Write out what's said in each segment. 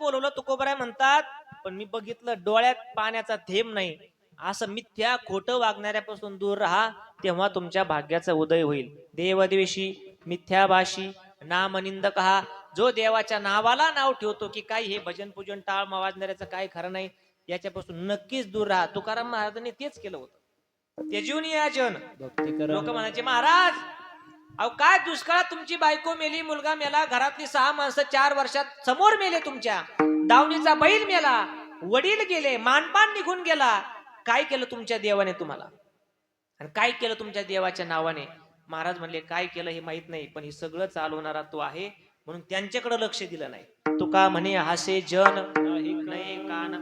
बोलवलं तुकोबराय म्हणतात पण मी बघितलं डोळ्यात पाण्याचा थेंब नाही. असं मिथ्या खोटं वागणाऱ्यापासून दूर राहा तेव्हा तुमच्या भाग्याचा उदय होईल. देवदेशी मिथ्याभाषी नामनिंदक हा जो देवाच्या नावाला नाव ठेवतो की काय हे भजन पूजन टाळ वाजणाऱ्याचं काय खरं नाही याच्यापासून नक्कीच दूर राहा. तुकाराम महाराजांनी तेच केलं होतं. तेजून या जन लोक म्हणायचे महाराज अहो काय दुष्काळात तुमची बायको मेली मुलगा मेला घरातली सहा माणसं चार वर्षात समोर मेले तुमच्या. दावणीचा बैल मेला वडील गेले मानपान निघून गेला. काय केलं तुमच्या देवाने तुम्हाला? आणि काय केलं तुमच्या देवाच्या नावाने? महाराज म्हणले काय केलं हे माहीत नाही पण हे सगळं चालवणारा तो आहे म्हणून त्यांच्याकडे लक्ष दिलं नाही. तू का म्हणे हासे जन कान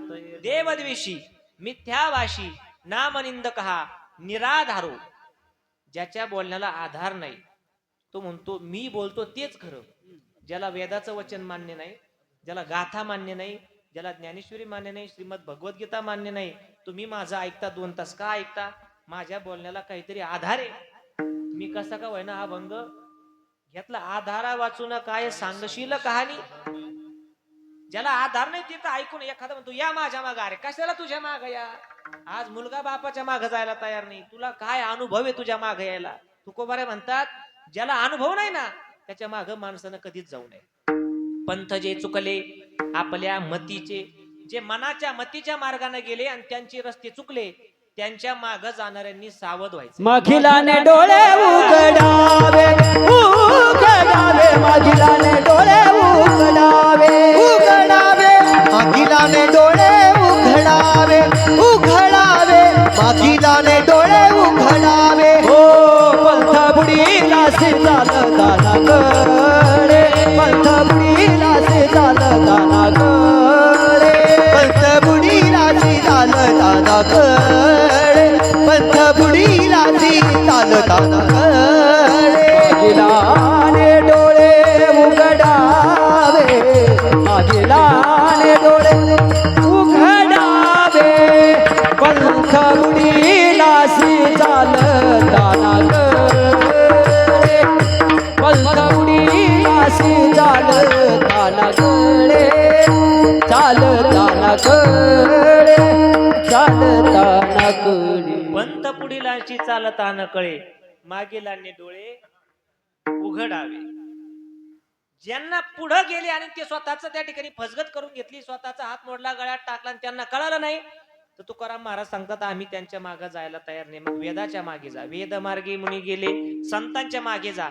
देवद्वेषी मिथ्यावाशी नामनिंदक हा निराधारो ज्याच्या बोलण्याला आधार नाही. तो म्हणतो मी बोलतो तेच खरं. ज्याला वेदाचं वचन मान्य नाही ज्याला गाथा मान्य नाही ज्याला ज्ञानेश्वरी मान्य नाही श्रीमद भगवद्गीता मान्य नाही तुम्ही माझं ऐकता दोन तास का ऐकता? माझ्या बोलण्याला काहीतरी आधार आहे. मी कसा का होईना हा भंग? घेतला आधारा वाचून काय सांगशील कहाणी? ज्याला आधार नाही ते तर ऐकून एखादा म्हणतो या माझ्या माग अरे कशाला तुझ्या माग या? आज मुलगा बापाच्या माग जायला तयार नाही. तुला काय अनुभव आहे तुझ्या माग यायला? तुकोबारे म्हणतात ज्याला अनुभव नाही ना त्याच्या माग माणसानं कधीच जाऊ नये. पंथ जे चुकले आपल्या मतीचे जे मनाच्या मतीच्या मार्गाने गेले आणि त्यांचे रस्ते चुकले त्यांच्या माग जाणाऱ्यांनी सावध व्हायचं. माखिलाने डोळे उघडावे उघडावे माखिलाने डोळे उघडावे उघडावे मागिलाने डोळे उघडावे उघडावे चालता न कळे. मागीलांनी डोळे उघडावे. ज्यांना पुढे गेले आणि ते स्वतःच त्या ठिकाणी फसगत करून घेतली स्वतःचा हात मोडला गळ्यात टाकला आणि त्यांना कळालं नाही तर तुकाराम महाराज सांगतात आम्ही त्यांच्या मागे जायला तयार नाही. मग वेदाच्या मागे जा. वेद मार्गे मुनी गेले संतांच्या मागे जा.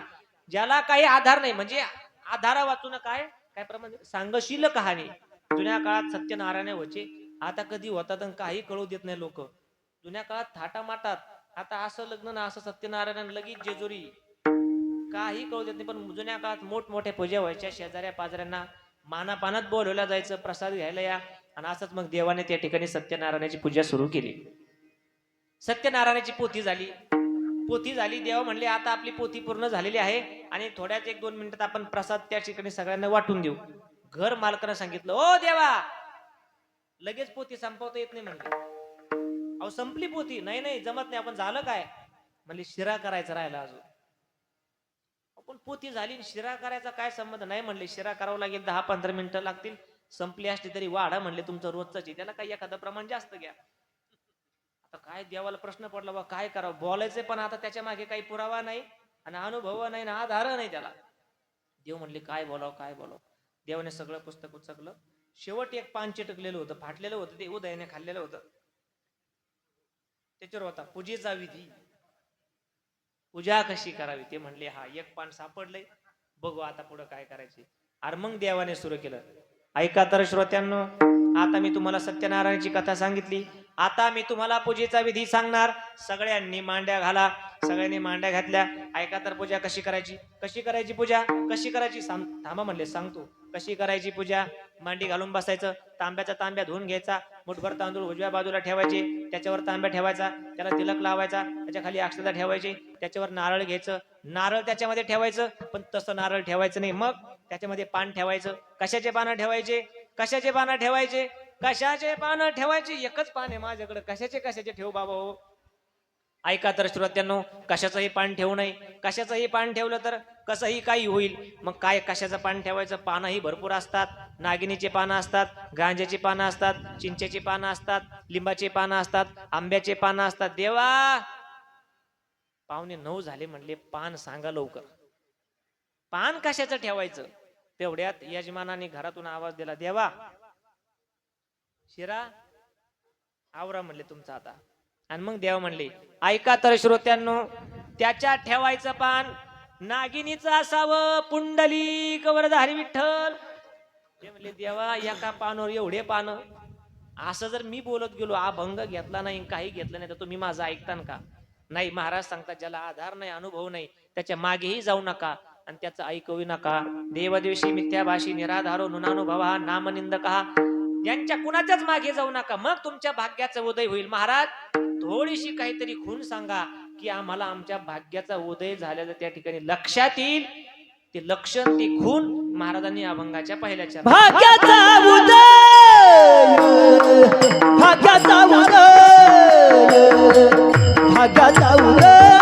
ज्याला काही आधार नाही म्हणजे आधारा वाचून काय? काय प्रमाण सांगशील कहाणी. जुन्या काळात सत्यनारायण व्हायचे. आता कधी होतात आणि काही कळू देत नाही लोक. जुन्या काळात थाटा माटात आता असं लग्न ना असं सत्यनारायण लगेच जेजुरी. काही कळू देत नाही पण जुन्या काळात मोठमोठ्या पूजा व्हायच्या शेजाऱ्या पाजाऱ्यांना मानापानात बोलवल्या जायचं प्रसाद घ्यायला या. आणि असंच मग देवाने त्या ठिकाणी सत्यनारायणाची पूजा सुरू केली. सत्यनारायणाची पोथी झाली. पोथी झाली देवा म्हणले आता आपली पोथी पूर्ण झालेली आहे आणि थोड्याच एक दोन मिनिटात आपण प्रसाद त्या ठिकाणी सगळ्यांना वाटून देऊ. घर मालकानं सांगितलं ओ देवा लगेच पोथी संपवता येत नाही म्हणले. अहो संपली पोथी नाही नाही जमत नाही. आपण झालं काय? म्हणले शिरा करायचा राहिला अजून. आपण पोथी झाली शिरा करायचा काय संबंध नाही म्हणले. शिरा करावं लागेल दहा पंधरा मिनिटं लागतील. संपली असली तरी वाढा म्हणले तुमचं रोजच त्याला काही एखादं प्रमाण जास्त घ्या. आता काय देवाला प्रश्न पडला बा काय करावं? बोलायचं पण आता त्याच्यामागे काही पुरावा नाही आणि अनुभव नाही ना आधार नाही त्याला. देव म्हणले काय बोलावं काय बोलावं? देवाने सगळं पुस्तक उचकलं. शेवट एक पान चिटकलेलं होतं फाटलेलं होतं ते उदयाने खाल्लेलं होतं. त्याच्यावर होता पूजेचा विधी पूजा कशी करावी? ते म्हणले हा एक पान सापडलंय. बघू आता पुढं काय करायचे. अरे मग देवाने सुरू केलं. ऐका तर श्रोत्यांनो आता मी तुम्हाला सत्यनारायणाची कथा सांगितली. आता मी तुम्हाला पूजेचा विधी सांगणार. सगळ्यांनी मांड्या घाला. सगळ्यांनी मांड्या घातल्या. ऐका तर पूजा कशी करायची? कशी करायची पूजा? कशी करायची? थांबा म्हणले सांगतो कशी करायची पूजा? मांडी घालून बसायचं. तांब्याचा तांब्या धुवून घ्यायचा. मुठभर तांदूळ उजव्या बाजूला ठेवायचे. त्याच्यावर तांब्या ठेवायचा. त्याला तिलक लावायचा. त्याच्याखाली अक्षता ठेवायची. त्याच्यावर नारळ घ्यायचं. नारळ त्याच्यामध्ये ठेवायचं पण तसं नारळ ठेवायचं नाही. मग त्याच्यामध्ये पान ठेवायचं. कशाचे पानं ठेवायचे? कशाचे पानं ठेवायचे? कशाचे पानं ठेवायचे? एकच पान आहे माझ्याकडे. कशाचे कशाचे? ठेव बाबा हो. ऐका तर श्रोत्यांनो कशाचंही पान ठेवू नये. कशाचंही पान ठेवलं तर कसंही काही होईल. मग काय कशाचं पान ठेवायचं? पानंही भरपूर असतात. नागिनीचे पानं असतात गांज्याची पानं असतात चिंचेची पानं असतात लिंबाची पानं असतात आंब्याचे पानं असतात. देवा! पाहुणे नऊ झाले म्हणले पान सांगा लवकर. पान कशाचं ठेवायचं? तेवढ्यात यजमानाने घरातून आवाज दिला देवा! शिरा आवरा म्हणले तुमचा आता. आणि मग देव म्हणले ऐका तर श्रोत्यांनो त्याच्या ठेवायचं पान नागिनीचं असावं पुंडली कवरधारी विठ्ठल. ते म्हणले देवा एका पानावर एवढे पान असं जर मी बोलत गेलो अभंग घेतला नाही काही घेतलं नाही तर तुम्ही माझं ऐकतान का? नाही महाराज सांगतात ज्याला आधार नाही अनुभव नाही त्याच्या मागेही जाऊ नका आणि त्याचं ऐकवू नका. देवदेवशी मिथ्याभाषी निराधारो नुनानुभवा नामनिंदक यांच्या कुणाच्याच मागे जाऊ नका. मग तुमच्या भाग्याचा उदय होईल. महाराज थोडीशी काहीतरी खून सांगा की आम्हाला आमच्या भाग्याचा उदय झाल्याचं त्या ठिकाणी लक्षात येईल. ते लक्षण ते खून महाराजांनी अभंगाच्या पहिल्याच्या भाग्याचा उदय! भाग्याचा उदय! भाग्याचा उदय!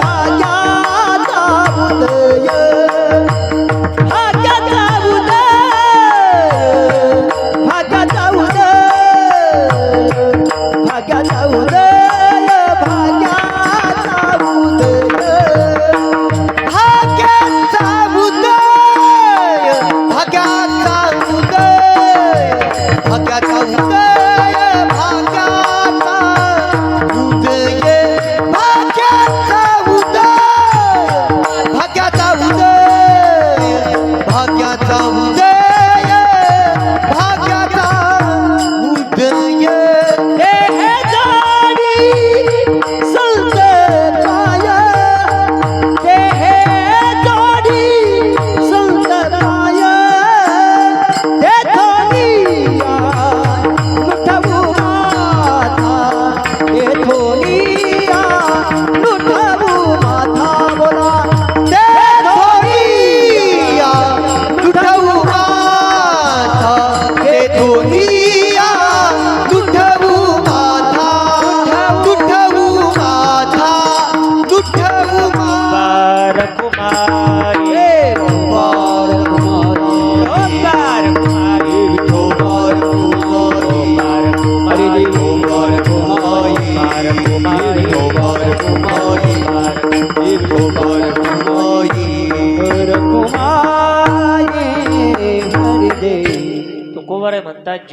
भाग्याचा उदय!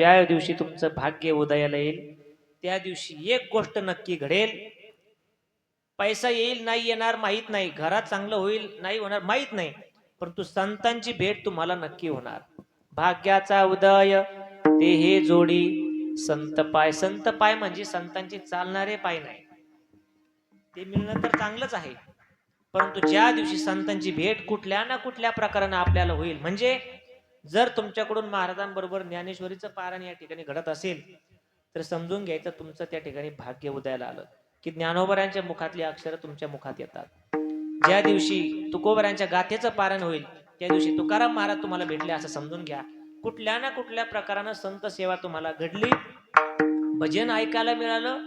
ज्या दिवशी तुमचं भाग्य उदयाला येईल त्या दिवशी एक गोष्ट नक्की घडेल. पैसा येईल नाही येणार माहीत नाही. घरात चांगलं होईल नाही होणार माहीत नाही. परंतु संतांची भेट तुम्हाला नक्की होणार. भाग्याचा उदय ते हे जोडी. संत पाय संत पाय म्हणजे संतांचे चालणारे पाय नाही. ते मिळणं तर चांगलंच आहे. परंतु ज्या दिवशी संतांची भेट कुठल्या ना कुठल्या प्रकारानं आपल्याला होईल म्हणजे जर तुमच्याकडून महाराजांबरोबर ज्ञानेश्वरीचं पारण या ठिकाणी घडत असेल तर समजून घ्यायचं तुमचं त्या ठिकाणी भाग्य उदयाला आलं. की ज्ञानोबरांच्या मुखातली अक्षरं तुमच्या मुखात येतात. ज्या दिवशी तुकोबरांच्या गाथेचं पारण होईल त्या दिवशी तुकाराम महाराज तुम्हाला भेटले असं समजून घ्या. कुठल्या ना कुठल्या प्रकारानं संत सेवा तुम्हाला घडली. भजन ऐकायला मिळालं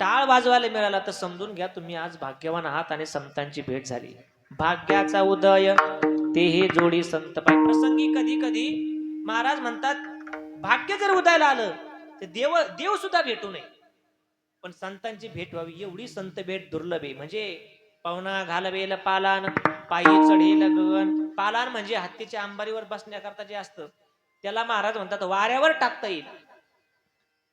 टाळ वाजवायला मिळाला तर समजून घ्या तुम्ही आज भाग्यवान आहात आणि संतांची भेट झाली. भाग्याचा उदय. ते हे जोडी संत पाय प्रसंगी कधी कधी महाराज म्हणतात भाग्य जर उदायला आलं तर देव देव सुद्धा भेटू नये. पण संतांची भेट व्हावी एवढी संत भेट दुर्लभ आहे. म्हणजे पाहुणा घालवेल पालान पायी चढेल गगन. पालान म्हणजे हत्तीच्या अंबारीवर बसण्याकरता जे असतं त्याला महाराज म्हणतात वाऱ्यावर टाकता येईल.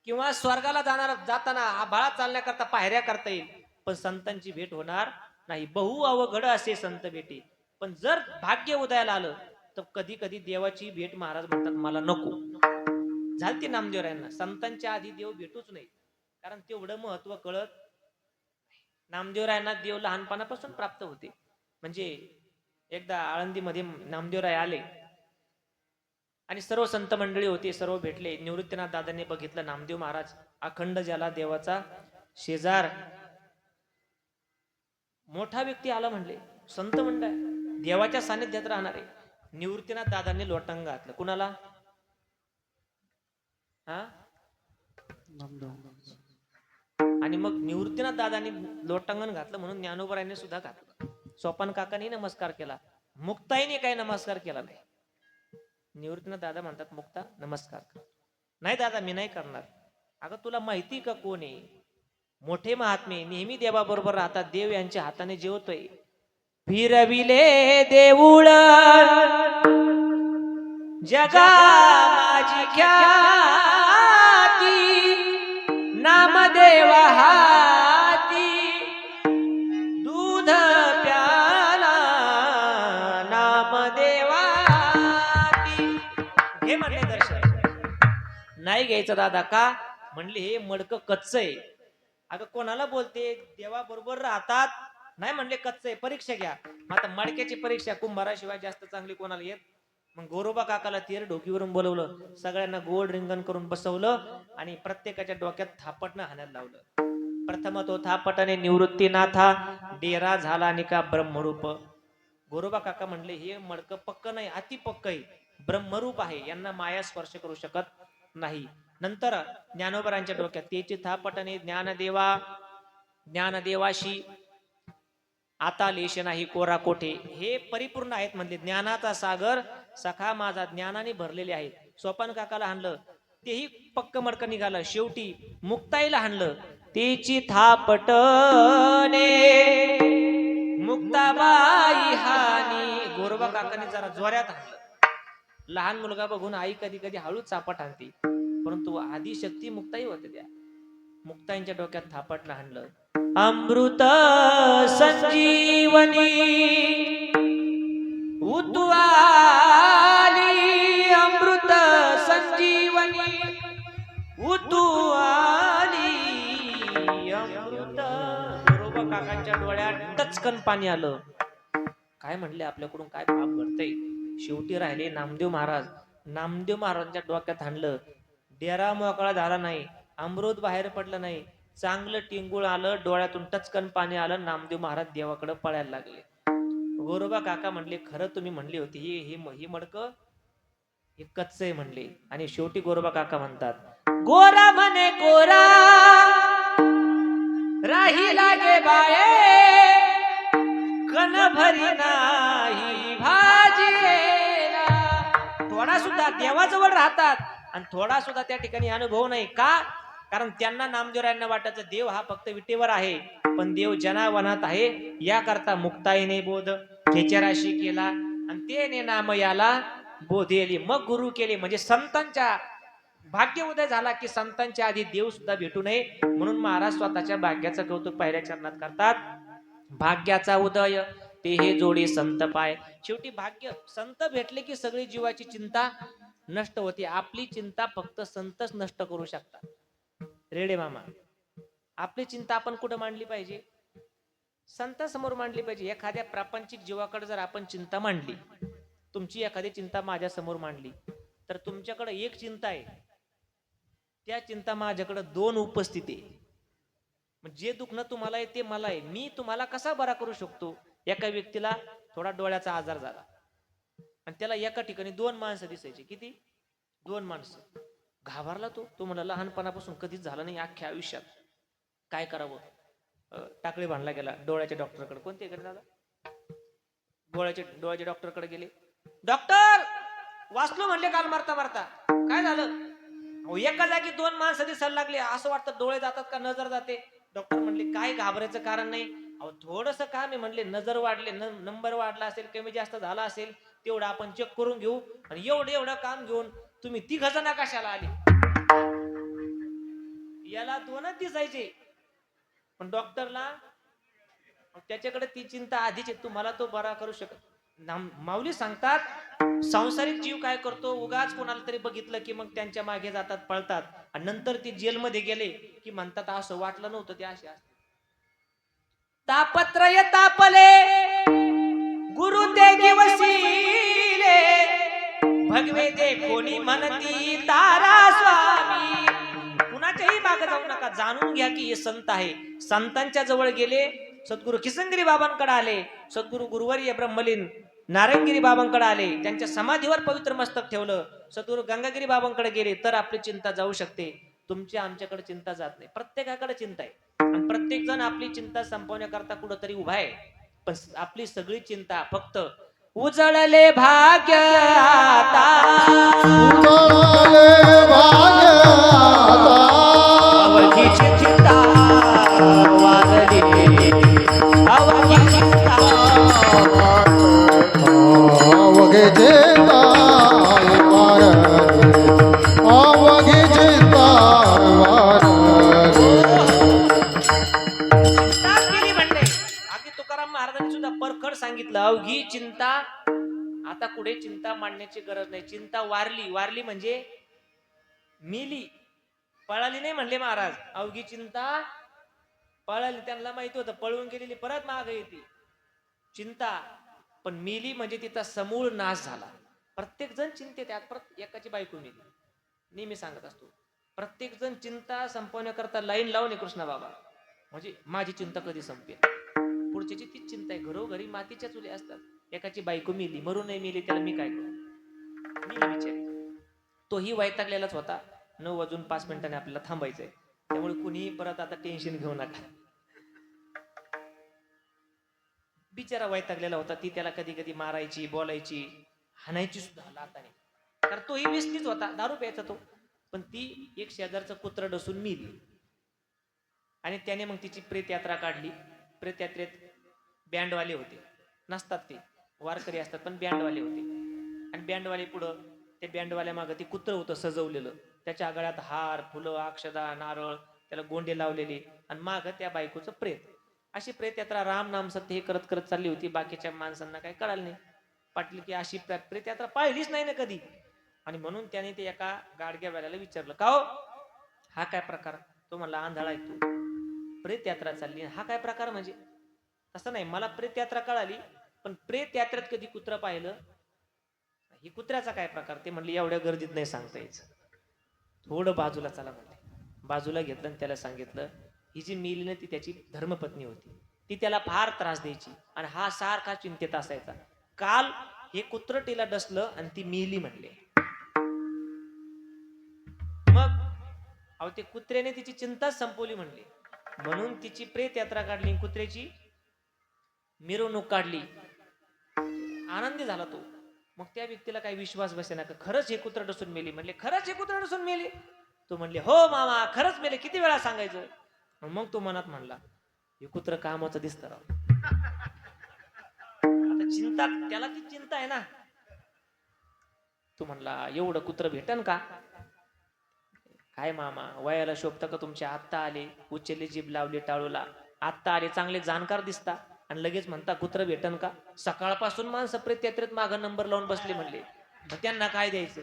किंवा स्वर्गाला जाणार जाताना आभाळात चालण्याकरता पायऱ्या करता येईल. पण संतांची भेट होणार नाही. बहु अवघड असे संत भेटी. पण जर भाग्य उदयाला आलं तर कधी कधी देवाची भेट महाराज म्हणतात मला नको. झालती नामदेवरायांना संतांच्या आधी देव भेटूच नाही. कारण तेवढं महत्त्व कळत नामदेवरायांना देव लहानपणापासून प्राप्त होते. म्हणजे एकदा आळंदीमध्ये नामदेवराय आले आणि सर्व संत मंडळी होती सर्व भेटले. निवृत्तीनाथ दादांनी बघितलं नामदेव महाराज अखंड ज्याला देवाचा शेजार. मोठा व्यक्ती आला म्हणले संत मंडळ देवाच्या सानिध्यात आहे. निवृत्तीनाथ दादांनी लोटांग घातलं. कुणाला? हा? आणि मग निवृत्तीनाथ दादांनी लोटांगण घातलं म्हणून ज्ञानोबरायांनी सुद्धा घातलं. सोपान काकांनी नमस्कार केला. मुक्ताईने काही नमस्कार केला नाही. निवृत्तीनाथ दादा म्हणतात मुक्ता नमस्कार कर. नाही दादा मी नाही करणार. अगं तुला माहिती का कोण आहे? मोठे महात्मे नेहमी देवाबरोबर राहतात. देव यांच्या हाताने जेवतोय. फिरविले देऊळ. जगा माझी ख्याती नामदेव हाती. दूध प्याला नामदेवाती हे म्हणले दर्शन. नाही घ्यायचं दादा का? म्हणले हे मडक कच्च आहे अगं कोणाला बोलते? देवा बरोबर राहतात. नाही म्हणले कच्च आहे परीक्षा घ्या. आता मडक्याची परीक्षा कुंभाराशिवाय जास्त चांगली कोणाला येत? मग गोरोबा काकाला तेर डोकीवरून बोलवलं. सगळ्यांना गोड रिंगण करून बसवलं आणि प्रत्येकाच्या डोक्यात थापटणं हाण्यात लावलं. प्रथम तो थापटाने निवृत्तीनाथा डेरा झाला आणि का ब्रह्मरूप. गोरोबा काका म्हणले हे मडक पक्क नाही अति पक्क आहे. ब्रह्मरूप आहे यांना माया स्पर्श करू शकत नाही. नंतर ज्ञानोबरांच्या डोक्यात तेची थापटणे ज्ञानदेवा ज्ञानदेवाशी आता लेश नाही कोरा कोठे? हे परिपूर्ण आहेत म्हणजे ज्ञानाचा सागर सखा माझा ज्ञानाने भरलेले आहे सोपान काकाला हाणलं. तेही पक्क मडक निघालं. शेवटी मुक्ताईला हाणलं. तेची थापटणे. मुक्ताबाई हानी. गोरबा काकाने जरा जोऱ्यात हाणलं. लहान मुलगा बघून आई कधी कधी हळूच चापट आणते परंतु आधी शक्ती मुक्ताई होते त्या. मुक्ताईंच्या डोक्यात थापटला हाणलं. अमृत संजीवनी उतवाली अमृत संजीवनी उतवाली अमृत. बरोबर काकांच्या डोळ्यात टचकन पाणी आलं. काय म्हणले आपल्याकडून काय पाप घडतंय शेवटी राहिले नामदेव महाराज. नामदेव महाराजांच्या डोक्यात आणलं. डेरा मोकळा झाला नाही. अमृत बाहेर पडलं नाही. चांगलं टिंगूळ आलं डोळ्यातून टचकन पाणी आलं नामदेव महाराज देवाकडे पळायला लागले. गोरोबा काका म्हणले खरं तुम्ही म्हणली होती हे हे हे मडक हे कच्च आहे म्हणले. आणि शेवटी गोरोबा काका म्हणतात गोरा म्हणे गोरा राही लागे बाये कन भरी नाही भाजी थोडा सुद्धा देवाजवळ राहतात आणि थोडा सुद्धा त्या ठिकाणी अनुभव नाही. का? कारण त्यांना नामदेवरायांना वाटायचं देव हा फक्त विटेवर आहे पण देव जनावनात आहे याकरता मुक्ताईने बोध खेचराशी केला आणि तेने नाम याला बोधेली. मग गुरु केले म्हणजे संतांच्या भाग्य उदय झाला की संतांच्या आधी देव सुद्धा भेटू नये म्हणून महाराज स्वतःच्या भाग्याचं कौतुक पहिल्या चरणात करतात. भाग्याचा उदय ते हे जोडे संत पाय. शेवटी भाग्य संत भेटले की सगळी जीवाची चिंता नष्ट होते. आपली चिंता फक्त संतच नष्ट करू शकतात. रेडे मामा आपली चिंता आपण कुठं मांडली पाहिजे? संतासमोर मांडली पाहिजे. एखाद्या प्रापंचिक जीवाकडे जर आपण चिंता मांडली तुमची एखादी चिंता माझ्यासमोर मांडली तर तुमच्याकडे एक चिंता आहे. त्या चिंता माझ्याकडे दोन उपस्थिती आहे. जे दुखणं तुम्हाला आहे ते मला आहे. मी तुम्हाला कसा बरा करू शकतो? एका व्यक्तीला थोडा डोळ्याचा आजार झाला. आणि त्याला एका ठिकाणी दोन माणसं दिसायची. किती? दोन माणसं. घाबरला तो? तो म्हणला लहानपणापासून कधीच झालं नाही अख्ख्या आयुष्यात. काय करावं? टाकळी बांधला गेला डोळ्याच्या डॉक्टरकडे. कोणते कडे दादा? डोळ्याचे डोळ्याच्या डॉक्टरकडे गेले. डॉक्टर वाचलो म्हणले काल मारता मारता. काय झालं? अहो, एका जागी दोन माणसं दिसायला लागले. असं वाटतं डोळे जातात का नजर जाते. डॉक्टर म्हणले काय घाबरायचं कारण नाही. अहो थोडस काम आहे म्हणले. नजर वाढले नंबर वाढला असेल कमी जास्त झाला असेल तेवढं आपण चेक करून घेऊ आणि एवढं एवढं काम घेऊन तुम्ही तिघ जण कशाला आले? याला दोनच दिसायचे. पण डॉक्टरला त्याच्याकडे ती चिंता आधीच आहे. तुम्हाला तो बरा करू शकत माऊली सांगतात सांसारिक जीव काय करतो? उगाच कोणाला तरी बघितलं की मग त्यांच्या मागे जातात पळतात. आणि नंतर ते जेलमध्ये गेले की म्हणतात असं वाटलं नव्हतं ते असे असते तापत्रय तापले गुरु ते दिवसीले भगवे ते कोणी म्हणती तारा स्वामी मागे जाऊ नका. जाणून घ्या की हे संत आहे. संतांच्या जवळ गेले सद्गुरु किसनगिरी बाबांकडे आले सद्गुरु गुरुवर्य ब्रह्मलीन नारायणगिरी बाबांकडे आले त्यांच्या समाधीवर पवित्र मस्तक ठेवलं सद्गुरु गंगागिरी बाबांकडे गेले तर आपली चिंता जाऊ शकते. तुमची आमच्याकडे चिंता जात नाही. प्रत्येकाकडे चिंता आहे. आणि प्रत्येक जण आपली चिंता संपवण्याकरता कुठंतरी उभा आहे. पण आपली सगळी चिंता फक्त उजळले भाग्य आता. उजळले भाग्य आता. चिंता वाजली. अवघे अवघे तुकाराम महाराजांनी सुद्धा परखड सांगितलं. अवघी चिंता आता पुढे चिंता मांडण्याची गरज नाही. चिंता वारली. वारली म्हणजे मिली. पळाली नाही म्हणले महाराज. अवघी चिंता. पळाली त्यांना माहीत होतं. पळून गेलेली परत माग येते. चिंता. पण मिली म्हणजे तिचा समूळ नाश झाला. प्रत्येक जण चिंतेत आहे. परत एकाची बायको मिली. नेहमी सांगत असतो. प्रत्येक जण चिंता संपवण्याकरता लाईन लावून कृष्णा बाबा. म्हणजे माझी चिंता कधी संपेल? पुढच्याची तीच चिंता आहे. घरोघरी मातीच्या चुली असतात. एकाची बायको मिली. मरू नाही मिली. त्याला मी काय करू? मी विचार तोही वैतागलेलाच होता. नऊ वाजून पाच मिनिटांनी आपल्याला थांबायचंय. त्यामुळे कुणीही परत आता टेन्शन घेऊ नका. बिचारा वैतागलेला होता ती त्याला कधी कधी मारायची बोलायची हाणायची सुद्धा लाताने कारण तोही व्यसनीच होता दारू प्यायचा तो. पण ती एक शेजारचं कुत्र डसून मिली. आणि त्याने मग तिची प्रेत यात्रा काढली. प्रेत यात्रेत बँडवाले होते. नसतात ते. वारकरी असतात पण बँडवाले होते. आणि बँडवाले पुढं ते बँडवाल्या मागं ते कुत्र होतं सजवलेलं. त्याच्या गळ्यात हार फुलं अक्षदा नारळ त्याला गोंडे लावलेले आणि मागं त्या बायकोचं प्रेत. अशी प्रेत यात्रा राम नाम सत्य हे करत करत चालली होती. बाकीच्या माणसांना काही कळालं नाही. पाटील की अशी प्रेत यात्रा पाहिलीच नाही ना कधी? आणि म्हणून त्याने ते एका गाडग्या वेळेला विचारलं का हो? हा काय प्रकार? तो मला आंधळा येतो प्रेत यात्रा चालली. हा काय प्रकार म्हणजे? तसं नाही. मला प्रेत यात्रा कळाली पण प्रेत यात्रेत कधी कुत्रा पाहिलं? ही कुत्र्याचा काय प्रकार? ते म्हणले एवढ्या गर्दीत नाही सांगता यायचं. थोडं बाजूला चला म्हणले. बाजूला घेतलं आणि त्याला सांगितलं ही जी मिली ना ती त्याची धर्मपत्नी होती. ती त्याला फार त्रास द्यायची आणि हा सारखा चिंतेत असायचा. काल हे कुत्र तिला डसलं आणि ती मिली म्हणले. मग अहो ते कुत्र्याने तिची चिंताच संपवली म्हणले. म्हणून तिची प्रेत यात्रा काढली कुत्र्याची मिरवणूक काढली. आनंदी झाला तो. मग त्या व्यक्तीला काही विश्वास बसेना का? खरंच हे कुत्र डसून मेली. म्हणले खरंच हे कुत्र डसून मेली? तो म्हणले हो मामा खरंच मेले. किती वेळा सांगायचं? मग तो मनात म्हणला हे कुत्र कामाचं दिसत राव. आता चिंता त्याला ती चिंता आहे ना. तू म्हणला एवढं कुत्र भेटन का? काय मामा वयाला शोभता का तुमचे आत्ता आले? उचलली जीभ लावली टाळूला. आत्ता आले चांगले जाणकार दिसता. आणि लगेच म्हणता कुत्र भेटन का? सकाळपासून माणसं प्रेत मागं नंबर लावून बसले म्हणले. मग त्यांना काय द्यायचं?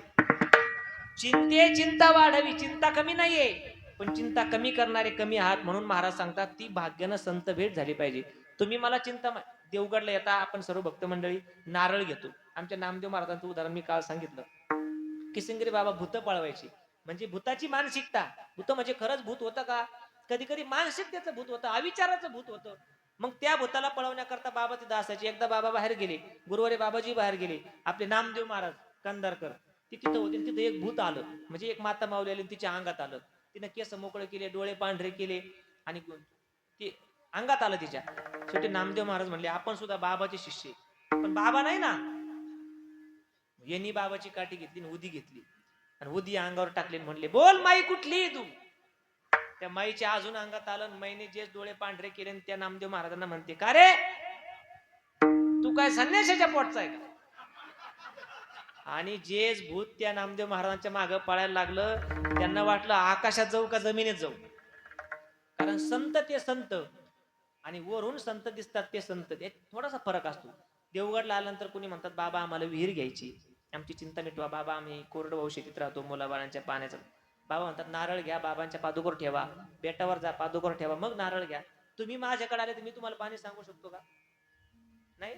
चिंते चिंता वाढावी चिंता कमी नाहीये. पण चिंता कमी करणारे कमी आहात म्हणून महाराज सांगतात ती भाग्यानं संत भेट झाली पाहिजे. तुम्ही मला चिंता देवगडला येता आपण सर्व भक्त मंडळी नारळ घेतो. आमच्या नामदेव महाराजांचं उदाहरण मी काल सांगितलं. किसनगिरी बाबा भूत पळवायची. म्हणजे भूताची मानसिकता. भूत म्हणजे खरंच भूत होतं का? कधी कधी मानसिकतेचं भूत होतं अविचाराचं भूत होतं. मग त्या भूताला पळवण्याकरता बाबा तिथं असायचे. एकदा बाबा बाहेर गेले. गुरुवारी बाबाजी बाहेर गेले. आपले नामदेव महाराज कंदारकर ती तिथं होते तिथं एक भूत आलं. म्हणजे एक माता मावली आली तिच्या अंगात आलं. तिनं केस मोकळे केले डोळे पांढरे केले आणि ते अंगात आलं तिच्या. शेवटी नामदेव महाराज म्हणले आपण सुद्धा बाबाचे शिष्य पण बाबा नाही ना. यांनी बाबाची काठी घेतली आणि उदी घेतली. आणि उदी अंगावर टाकली म्हणले बोल माई कुठली तू? त्या माईच्या अजून अंगात आलं मैने माईने जे डोळे पांढरे केले त्या नामदेव महाराजांना म्हणते का रे? तू काय संन्याशाच्या पोटचा आहे का? आणि जेच भूत त्या नामदेव महाराजांच्या मागे पळायला लागलं त्यांना वाटलं आकाशात जाऊ का जमिनीत जाऊ? कारण संत ते संत आणि वरून संत दिसतात ते संत. थोडासा फरक असतो. देवगडला आल्यानंतर कोणी म्हणतात बाबा आम्हाला विहीर घ्यायची. आमची चिंता मिटवा. बाबा आम्ही कोरडवाहू शेतीत राहतो. मुलाबाळांच्या पाण्याचं बाबा म्हणतात नारळ घ्या बाबांच्या पादुकर ठेवा. बेटावर जा पादुकर ठेवा. मग नारळ घ्या. तुम्ही माझ्याकडे आले तर मी तुम्हाला पाणी सांगू शकतो का? नाही?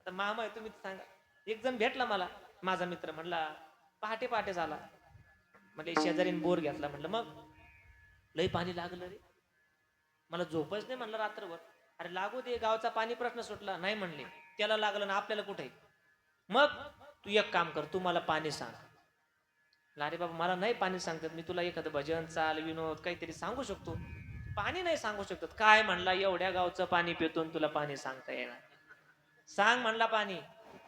आता मामा आहे तुम्ही सांगा. एक जण भेटला मला. माझा मित्र म्हणला पहाटे पहाटे झाला. म्हणजे शेजारीन बोर घेतला. म्हणलं मग? लय पाणी लागलं रे. मला झोपच नाही म्हणलं रात्रभर. अरे लागू दे गावचा पाणी प्रश्न सुटला. नाही म्हणले. त्याला लागलं ना आपल्याला कुठे? मग तू एक काम कर तू मला पाणी सांग. अरे बाबा मला नाही पाणी सांगतात. मी तुला एखादं भजन चाल विनोद काहीतरी सांगू शकतो. पाणी नाही सांगू शकत. काय म्हणला एवढ्या गावचं पाणी पितून तुला पाणी सांगता येणार. सांग म्हणला पाणी.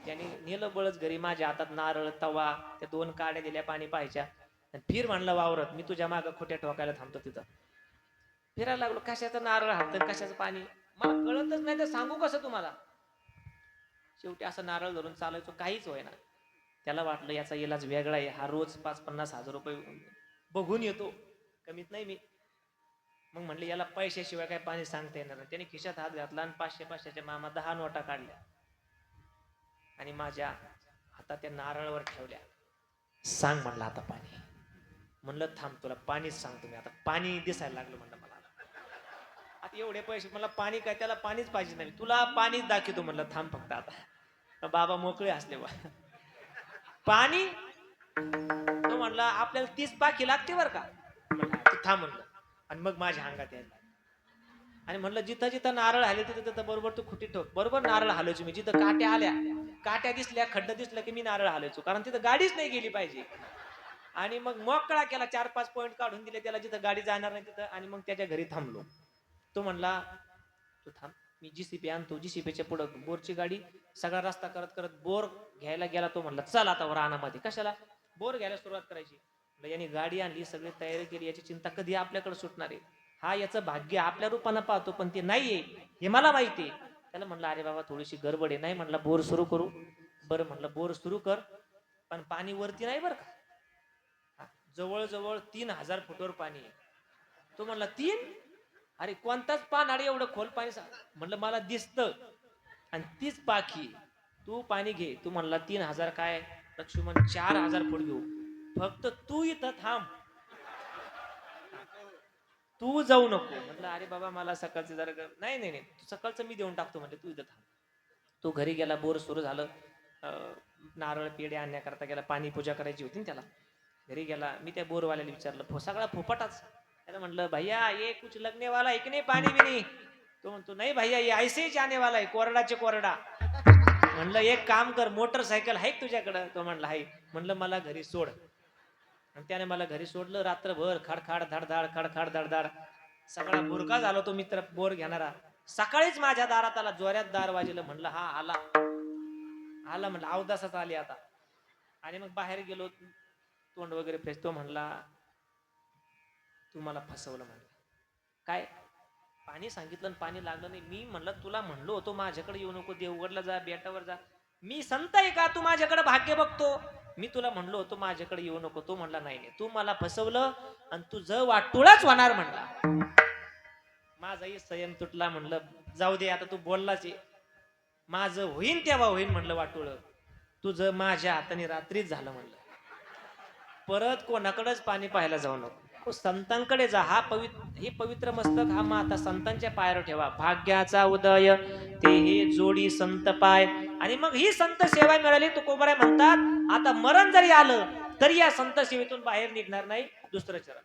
त्याने नेलं बळच घरी. माझ्या हातात नारळ तवा त्या दोन काड्या दिल्या पाणी पाहायच्या. फिर म्हणलं वावरत मी तुझ्या मागं खोट्या ठोकायला थांबतो तिथं. फिरायला लागलो. कशाचं नारळ हात कशाचं पाणी? मला कळतच नाही. तर सांगू कसं तुम्हाला? शेवटी असं नारळ धरून चालायचो. काहीच होईना. त्याला वाटलं याचा इलाज वेगळा आहे. हा रोज पाच पन्नास हजार रुपये बघून येतो. कमीत नाही मी. मग म्हणले याला पैशाशिवाय काय पाणी सांगता येणार नाही. त्याने खिशात हात घातला आणि पाचशे पाचशेच्या मामा दहा नोटा काढल्या. आणि माझ्या हातात त्या नारळावर ठेवल्या. सांग म्हणलं आता पाणी. म्हणलं थांब तुला पाणीच सांगतो मी. आता पाणी दिसायला लागलं म्हणलं मला. आता एवढे पैसे मला पाणी काय त्याला पाणीच पाहिजे नाही. तुला पाणीच दाखवतो म्हणलं थांब फक्त आता. बाबा मोकळे असले बा. पाणी? तो म्हणला आपल्याला तीस पाकी लागते बर का? थांब म्हणलं. आणि मग माझ्या अंगात यायला आणि म्हणलं जिथं जिथं नारळ आले तिथं तिथं बरोबर तू खुटी ठोक. बरोबर नारळ हालायचो मी. जिथं काट्या आल्या काट्या दिसल्या खड्ड दिसलं की मी नारळ हालायचो कारण तिथं गाडीच नाही गेली पाहिजे. आणि मग मोकळा केला चार पाच पॉईंट काढून दिले त्याला जिथं गाडी जाणार नाही तिथं. आणि मग त्याच्या घरी थांबलो. तो म्हणला तू थांब. मी जीसीपी आणतो. जीसीपीच्या पुढं बोरची गाडी सगळा रस्ता करत करत बोर घ्यायला गेला तो म्हणला चल आता रानामध्ये. कशाला? बोर घ्यायला सुरुवात करायची. म्हणलं, याने गाडी आणली सगळी तयारी केली याची चिंता कधी आपल्याकडे सुटणार आहे? हा याचं भाग्य आपल्या रूपानं पाहतो पण ते नाहीये. हे मला माहिती आहे त्याला म्हणलं अरे बाबा थोडीशी गडबड आहे. नाही म्हणलं बोर सुरू करू. बरं म्हणलं बोर सुरू कर पण पाणी वरती नाही बरं का? हा, जवळजवळ तीन हजार फुटवर पाणी आहे. तो म्हणला तीन? अरे कोणताच पान अरे एवढं खोल पाणी म्हणलं मला दिसतं. आणि तीच पाखी तू पाणी घे. तू म्हणला तीन हजार काय? लक्ष्मण चार हजार फुट घेऊ. फक्त तू इथं थांब. तू जाऊ नको. म्हटलं अरे बाबा मला सकाळचं जरा नाही नाही नाही. तू सकाळचं मी देऊन टाकतो म्हणजे तू इथं थांब. तो घरी गेला बोर सुरू झालं. अं, नारळ पेढे आणण्याकरता गेला पाणी पूजा करायची होती ना त्याला. घरी गेला मी त्या बोरवाल्याला विचारलं सगळा फोपाटाच? त्याला म्हटलं भैया ये कुछ लगने वाला की नाही पाणी बिनी तो म्हणतो नाही भैया ये ऐसे जाने वाला आहे कोरडाचे कोरडा. म्हणलं एक काम कर मोटरसायकल आहे तुझ्याकडं. तो म्हणला आहे म्हणलं मला घरी सोड. आणि त्याने मला घरी सोडलं रात्रभर खडखाड धडधाड खडखाड धडधाड. सगळा बुरका झाला तो मित्र बोर घेणारा. सकाळीच माझ्या दारात आला जोऱ्यात दार वाजलं म्हणलं हा आला. आला म्हणलं अवदासाच आली आता. आणि मग बाहेर गेलो तोंड वगैरे फेसतो म्हणला तू मला फसवलं म्हणलं. काय? पाणी सांगितलं आणि पाणी लागलं नाही. मी म्हणलं तुला म्हणलो होतो माझ्याकडे येऊ नको देवगडला जा बेटावर जा. मी संत आहे का? तू माझ्याकडे भाग्य बघतो. मी तुला म्हणलो होतो माझ्याकडे येऊ नको. तो म्हणला नाही नाही. तू मला फसवलं आणि तुझं वाटुळाच होणार म्हणला. माझाही संयम तुटला म्हणलं. जाऊ दे आता तू बोललाच आहे माझं होईन तेव्हा होईन म्हणलं वाटुळ. तुझं माझ्या हाताने रात्रीच झालं म्हणलं. परत कोणाकडेच पाणी पाहायला जाऊ नको. संतांकडे जा. हा पवित्र हे पवित्र मस्तक हा माता संतांच्या पायावर ठेवा. भाग्याचा उदय ते हे जोडी संत पाय. आणि मग ही संत सेवा मिळाली तुकोबराय म्हणतात आता मरण जरी आलं तरी या संत सेवेतून बाहेर निघणार नाही दुसरं चरण.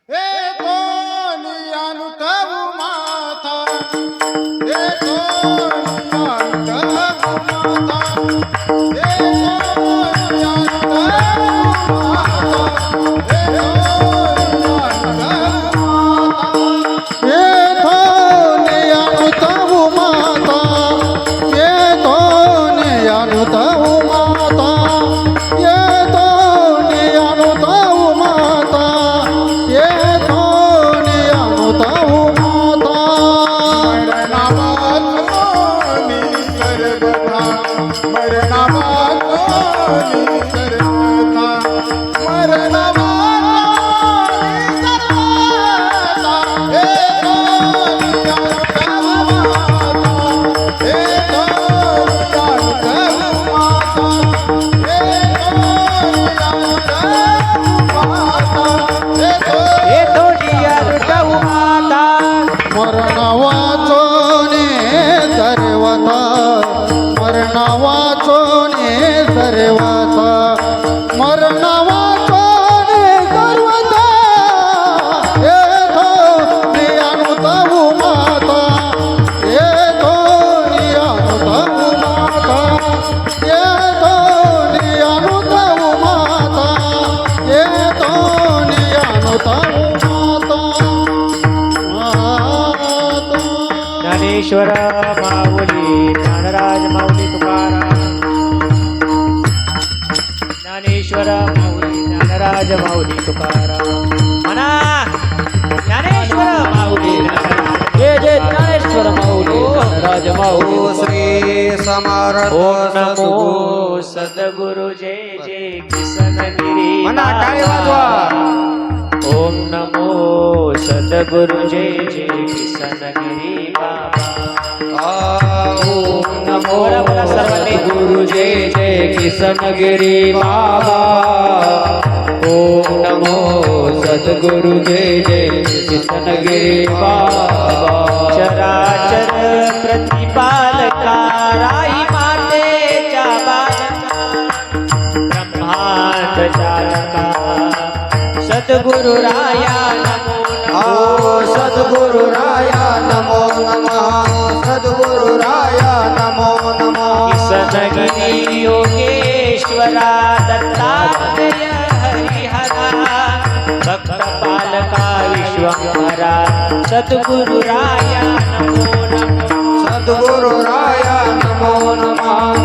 सर्वता स्मरणावा माऊली तुकाराम. म्हणा. ज्ञानेश्वर. माऊली. जय जय ज्ञानेश्वर माऊली. राज ओ माऊली श्री समर्थ ओम नमो सद्गुरु. जय जय किसनगिरी म्हणा, टाळी वाजवा. ओम नमो सद्गुरु जय जय किसनगिरी बाबा. ओम नमो सर्वांनी. गुरु जय जय किसनगिरी बाबा. ओम नमो सद्गुरु जय जय। किसनगिरी बाबा। चराचर प्रतिपालका राई मातेच्या बालका ब्रह्मांड चालका सद्गुरु राया नमो। ओ सद्गुरु राया नमो नमः। सद्गुरु राया नमो नमः। किसनगिरी योगेश्वरा दत्तात्रय। विश्वंभरा सद्गुरु राया नमो नमो। सद्गुरु राया नमो नमः।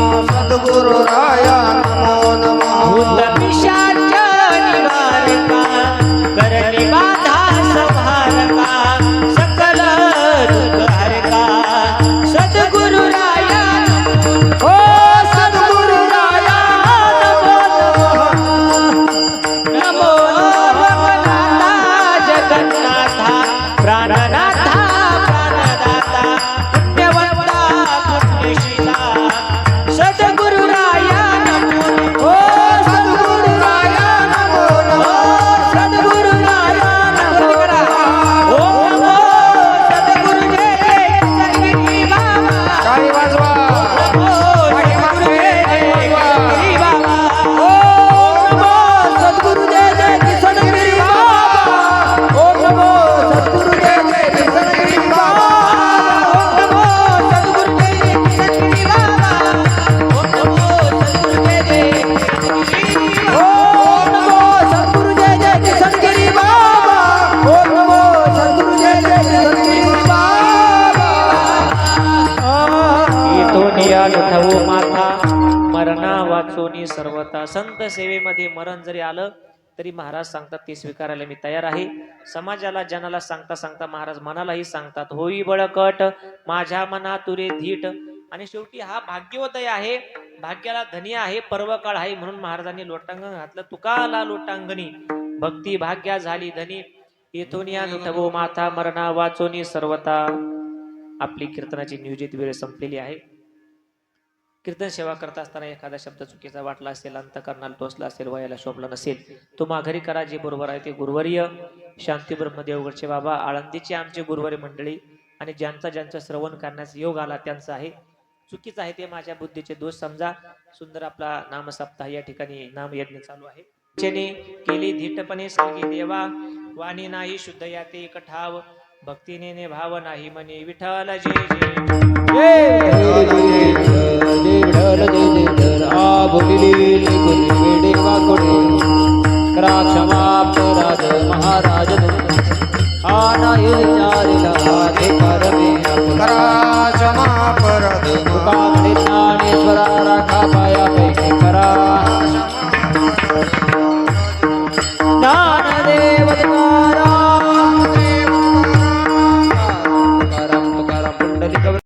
आव्हान जरी आलं तरी महाराज सांगतात ते स्वीकारायला मी तयार आहे. समाजाला जनाला सांगता सांगता महाराज मनालाही सांगतात होई बळकट माझ्या मना तुरे धीट. आणि शेवटी हा भाग्योदय आहे भाग्याला धनी आहे पर्वकाळ आहे म्हणून महाराजांनी लोटांगण घातलं. तुकाला लोटांगणी भक्ती भाग्या झाली धनी. येथून या माथा मरणा वाचोनी सर्वता आपली कीर्तनाची नियोजित वेळ संपलेली आहे. कीर्तन सेवा करत असताना एखादा शब्द चुकीचा वाटला असेल अंतकरणाला टोचला असेल वयाला शोभला नसेल तो माघारी करा जे बरोबर आहे ते गुरुवर्य. शांती ब्रह्मदेवगडचे बाबा आळंदीचे आमचे गुरुवारी मंडळी आणि ज्यांचा ज्यांचा श्रवण करण्याचा योग आला त्यांचा आहे. चुकीचं आहे ते माझ्या बुद्धीचे दोष समजा. सुंदर आपला नामसप्ताह या ठिकाणी नामयज्ञ चालू आहे. केली धीटपणे सांगी देवा वाणी नाही शुद्ध या ते कठाव भक्तीने भाव नाही म्हणे विठ्ठल जय जय. जय दे जय जय आ बोलिले गुरी वेडे वाकोडे करा क्षमा अपराध महाराज हा नाही विचारिला ते करमे आपण करा. क्षमा परद तुका ज्ञानेश्वरा राखा पाया